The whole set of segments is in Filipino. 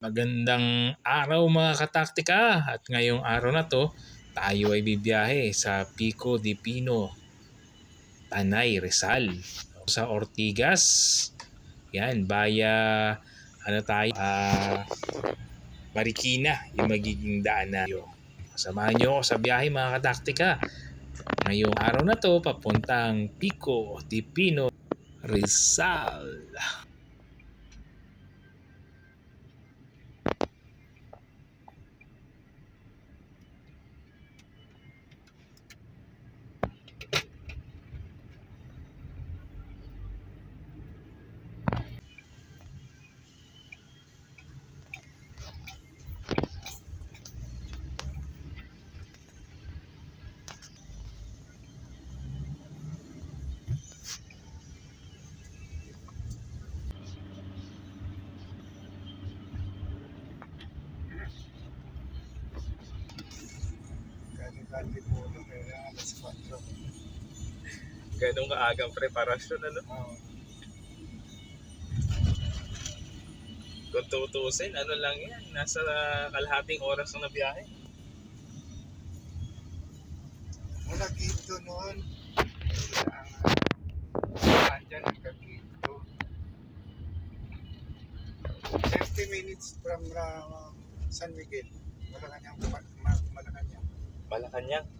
Magandang araw mga kataktika at ngayong araw na to tayo ay bibiyahe sa Pico de Pino, Tanay, Rizal. Sa Ortigas, yan, baya, ano tayo, ah, Marikina, yung magiging daan na yun. Samahan nyo ako sa biyahe mga kataktika. Ngayong araw na to, papuntang Pico de Pino, Rizal. Kani-kani po no, kaya alas 4. Ganong kaagang preparasyon, ano? Oo. Kung tutusin, ano lang yan, nasa kalahating oras na biyahe. Mula Quinto noon, andyan ang Quinto. 30 minutes from uh, San Miguel. Malacanang, Ma- Malacanang. Malacanang.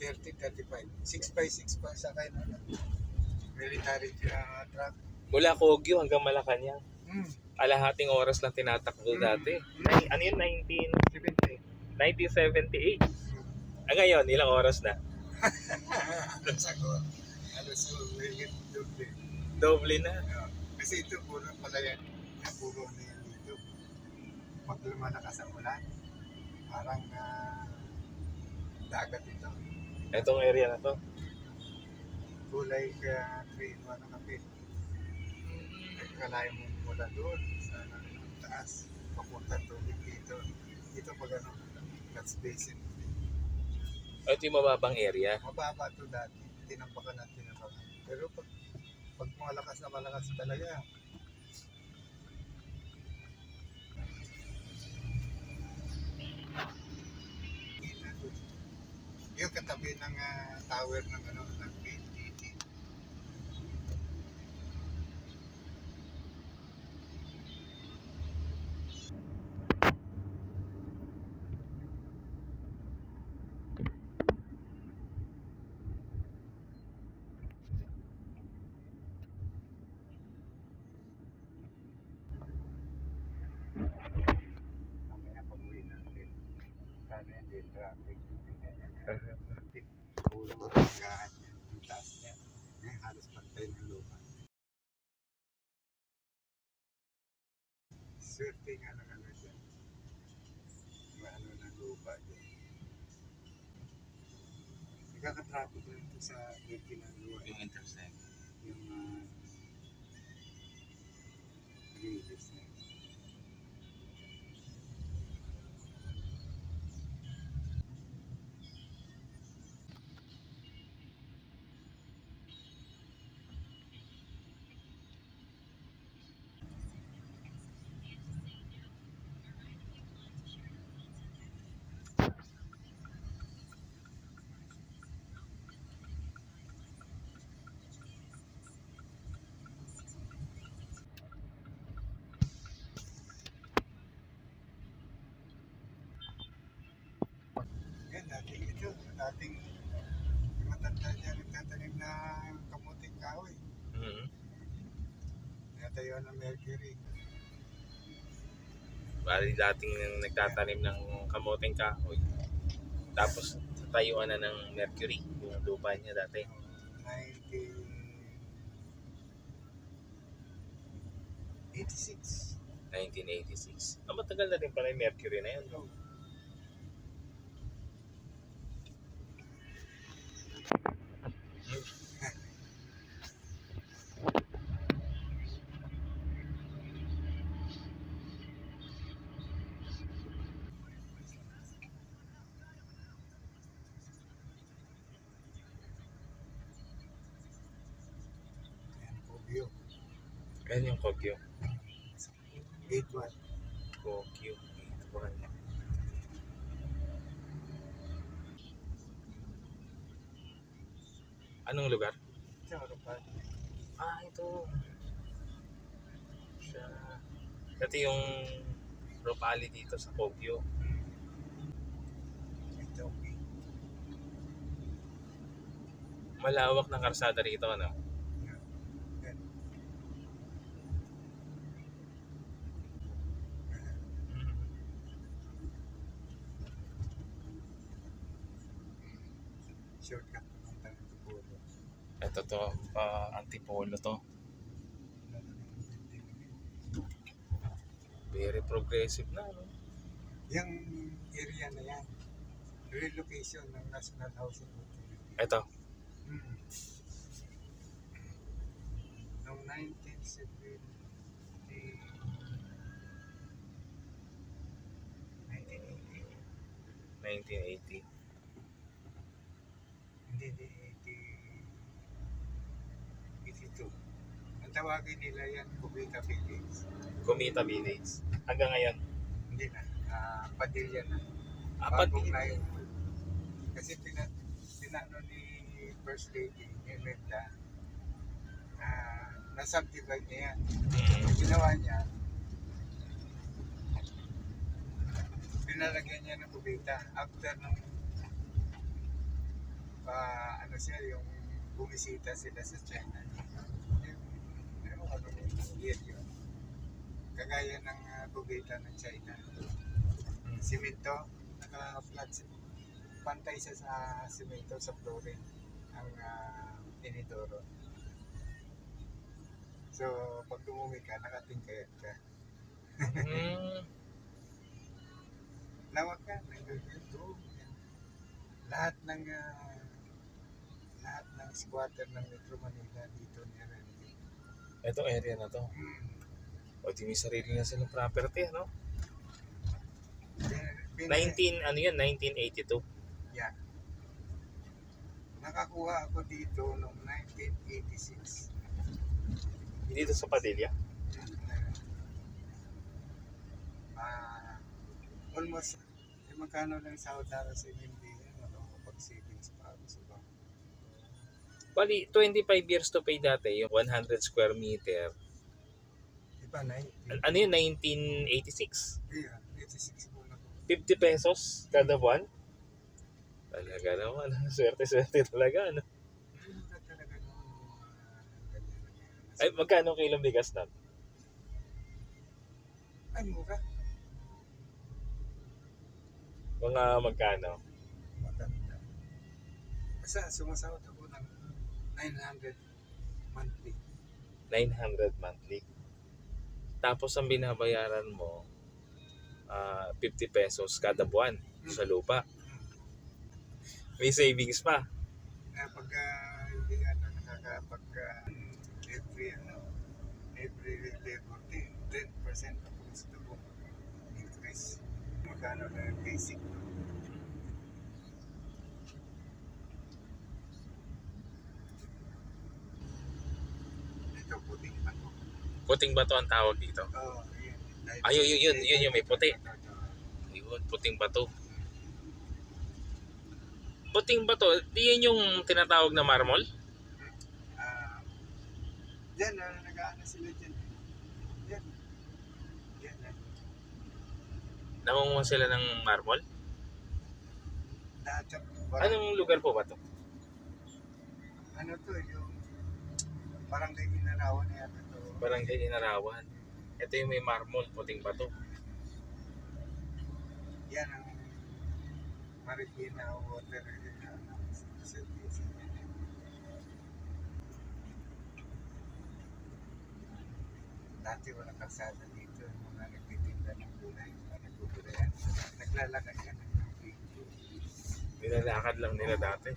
30-35. 6 by 6 pa sa kayo na military uh, truck. Mula Kogyo hanggang Malacanang. Hmm. Kalahating oras lang tinatakbo Mm. dati. Nay, ano yun, 19, 70. 1978? Ah, ngayon, ilang oras na? Alas ako. Alas ako. Doble. Doble na. Ah, Kasi ito puro pala yan. Puro na yan dito. Pag lumalakas ang ulan, parang ah, dagat ito. Itong area na to. Kulay ka 3 in 1 na kape. Kalahin mo mula doon sa taas. Papunta tubig dito. Dito pag ano, that's basin. Ito yung mababang area. Mababa to dati. Tinampakan na tinampakan. Pero pag, pag malakas na malakas talaga, tower ng ano ng PTT. Mamaya pag uwi natin. Sana hindi traffic. Puro makagaan yan. Ang taas niya. Ngayon halos pantay ng lupa. Swerte nga lang ano dyan. Yung ano ng lupa dyan. Nagkaka-traffic lang ito sa Dirty ng lupa. intersect. Yung uh, release na. Yan, dating ito. Dating yung matanda niya nagtatanim na kamuting kahoy. Mm-hmm. Natayo ng Mercury. Bali dating nagtatanim ng kamoteng kahoy. Tapos tayuan na ng Mercury, yung lupa niya dati. 1986. 1986. Ah, matagal na din pala yung Mercury na yun. no? Kogyo. Ayan yung Kogyo. Gate 1. Kogyo. Tokyo. Ito po kanya. Anong lugar? Sa Oropan. Ah, ito. Siya. Ito yung Ropali dito sa Tokyo. Ito. Malawak ng karsada rito, ano? Shortcut papunta ng Tupulo. Ito to, pa antipolo to. Very progressive na, no? Yung area na yan, relocation ng National Housing Authority. Ito. Mm. Noong 1970, 1980, 1980. hindi, hindi, 80, 82. Ang tawagin nila yan, Cubita Village. Kumita Village. Hanggang ngayon. Hindi na, ah, Padilla na. Apat Bagong. Kasi pina, pinano ni First Lady, ni Imelda, ah, na-subdivide niya yan. Ang ginawa niya, pinalagyan niya ng kubita after nung ah, ano siya, yung bumisita sila sa China. Yun. Kagaya ng uh, kubita ng China. Simento, naka-flat si- pantay siya sa simento sa flooring ang uh, inidoro. So, pag dumumi ka, nakatingkayat ka. Mm. Lawak ka, nag-go. Lahat ng ah, lahat ng squatter ng Metro Manila dito nire-rent. Ito area na to. Hmm. O di may sarili na silang property, ano? Bin- bin- 19, ano yun? 1982. Yeah. Nakakuha ako dito noong 1986. Dito sa Padilla. Ah, almost eh, magkano lang sa Odara sa MMD ano, kapag savings pa ako sa bank. Bali, 25 years to pay dati, yung 100 square meter. Di ba, 90? Ano yun? 1986. Yeah, 86 muna ko. 50 pesos kada buwan. Talaga naman. Swerte-swerte talaga. Ano? Yan. Ay, magkano kilong bigas na? Ay, mura. Mga magkano? Maganda. Kasi sumasahod 900 monthly. 900 monthly. Tapos ang binabayaran mo, ah 50 pesos kada buwan sa lupa. May savings pa. Kaya pag uh, hindi ano, nakakapag uh, every ano, every labor day, 10% ako gusto ko increase. Magkano na basic no? Ito puting pa to. Puting bato ang tawag dito. Oh, yun. Ay, yun, yun, yun, yung may puti. Ayun, puting bato. Puting bato, di yun yung tinatawag na marmol? Ah, Diyan, uh, nag-ano sila dyan. Yan. Yan. ah. Nangunguha sila ng marmol? Parang, Anong lugar po ba to? ano to, yung parang kay Minarawan na. Barangay Inarawan. Ito yung may marmol, puting bato. Yan ang Marikina Water Service. Dati walang kalsada dito, mga nagtitinda ng gulay, mga nagbubulayan. Naglalakad yan. Nilalakad lang nila dati.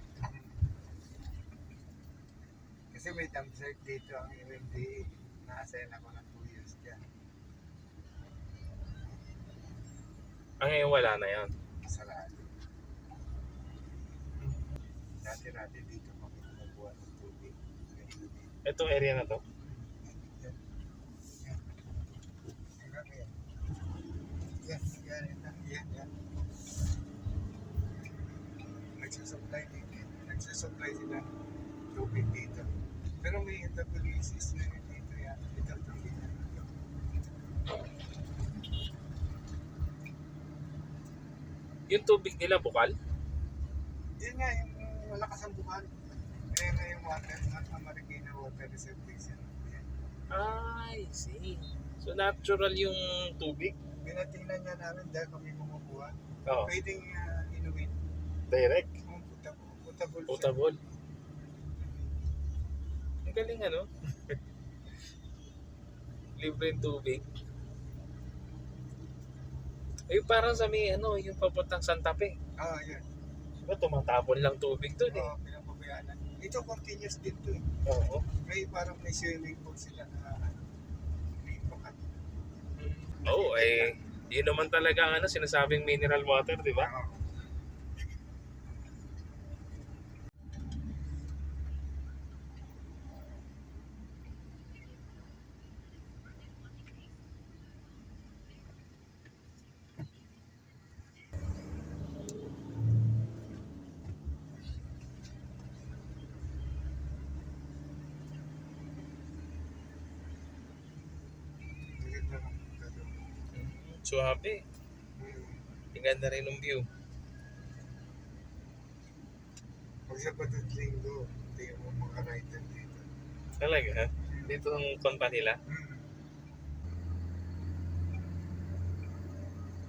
Kasi may dump site dito ang MMDA. Na-assign ako ng 2 years dyan. Ngayon wala na yon. Sarado. Dati-dati dito kami kumukuha ng tubig. Dito. Itong area na to. Yan. Yan. Yan. yan, yan. Nagsusupply din. Nagsusupply sila tubig dito. Pero may WCs na rin dito yan. Ito tubig na dito. Yung tubig nila bukal? Yun nga, yung malakas ang bukan. Kaya nga yung water, ang Marikina Water Reservation. Yan. I see. So natural yung tubig? Pinatingnan niya namin dahil kami kumukuha. Oo. Pwedeng uh, inuwin. Direct? Kung potable, potable siya. Potable. Ang galing ano? Libre yung tubig. Eh parang sa may ano, yung papuntang Santa Fe. Ah, yan. Diba tumatapon lang tubig doon eh. Oo, pinapabayaan na. Ito continuous din to eh. Oo. May parang may swimming pool sila na ano, may bakat. Oo, eh, yun naman talaga ang ano, sinasabing mineral water, di ba? Oo. Suwabe. Hmm. Ang ganda rin ng view. Pag Sabado at Linggo, tingnan mo rider dito. Talaga? Dito ang konta nila.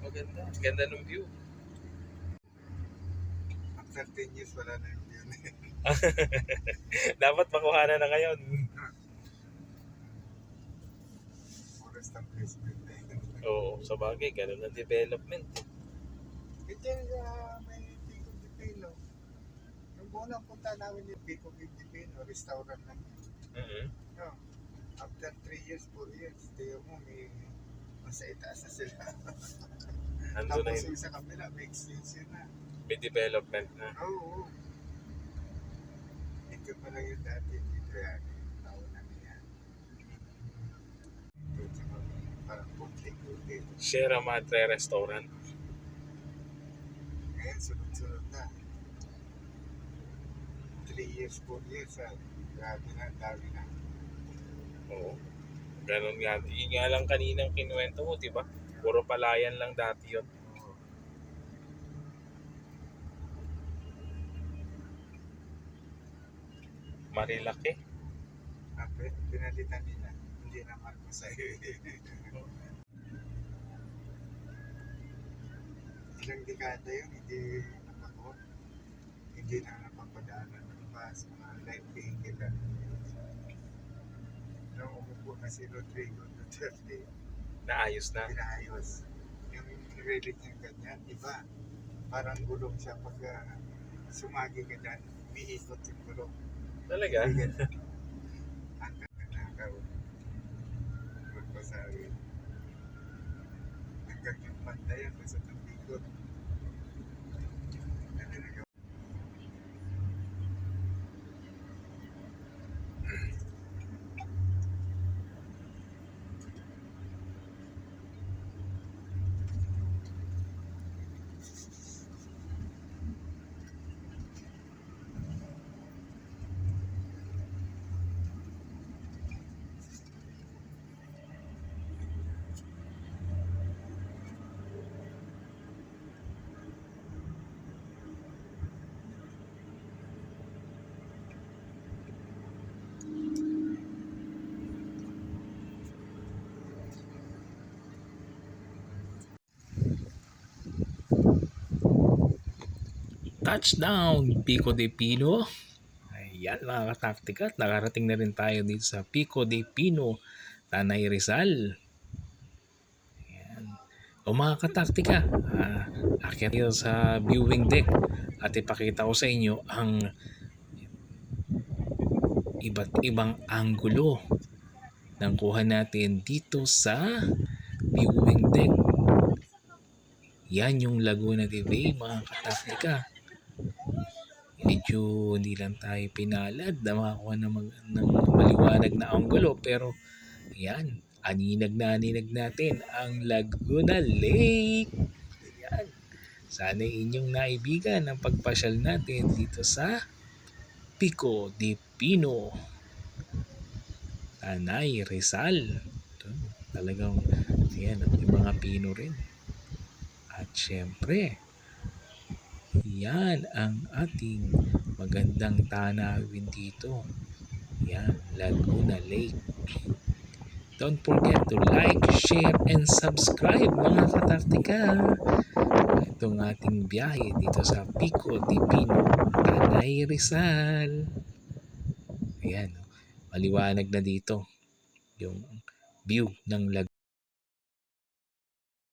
Maganda. Ang Ganda ng view. After 10 years, wala na yung yun. Dapat makuha na ngayon. Forest na yun. Oo, sa bagay, ganun ang development. Ito uh, may Pico de Pino. Yung unang punta namin yung Pico de Pino, restaurant lang yun. mm No. After 3 years, 4 years, tingnan mo, may nasa itaas na sila. Ando na Tapos yun. yung sa kabila, may extension na. May development na. Oo. oo. Ito pa lang yung dati. Dito yan. Taon na niya. Ito tsaka parang puti-puti. Sierra Madre Restaurant. Ngayon, sunod-sunod na. 3 years, 4 years. Ah. Grabe na, dami na. Oo. Ganun nga. Yun nga lang kaninang kinuwento mo, di ba? Puro palayan lang dati yun. Marilaki. Ah, pe- pinalitan nila. Hindi na Marcos sa'yo. Ilang dekada yun, hindi napakot. Hindi na napapadaanan ng bus, mga light vehicle lang. Nung umupo na si Rodrigo Duterte, Naayos na. pinaayos. Yung relic niya ganyan, iba. Parang gulong siya pag ah, sumagi ka dyan, umiikot yung gulong. Talaga? Hanggang nanakaw. Magpasabi. Hanggang yung pantayan sa tubikot. Ano Touchdown, Pico de Pino. Ayan mga kataktika at nakarating na rin tayo dito sa Pico de Pino, Tanay Rizal. Ayan. O mga kataktika, uh, akyat tayo sa viewing deck at ipakita ko sa inyo ang iba't ibang anggulo ng kuha natin dito sa viewing deck. Yan yung Laguna Bay mga kataktika medyo hindi lang tayo pinalad na makakuha ng, mag, ng maliwanag na anggulo pero yan, aninag na aninag natin ang Laguna Lake. Yan. Sana inyong naibigan ang pagpasyal natin dito sa Pico di Pino. Tanay Rizal. Ito, talagang yan, may mga pino rin. At syempre, yan ang ating magandang tanawin dito. Yan, Laguna Lake. Don't forget to like, share, and subscribe mga kataktika. Itong ating biyahe dito sa Pico di Pino, Tanay Rizal. Ayan, oh. maliwanag na dito yung view ng Laguna.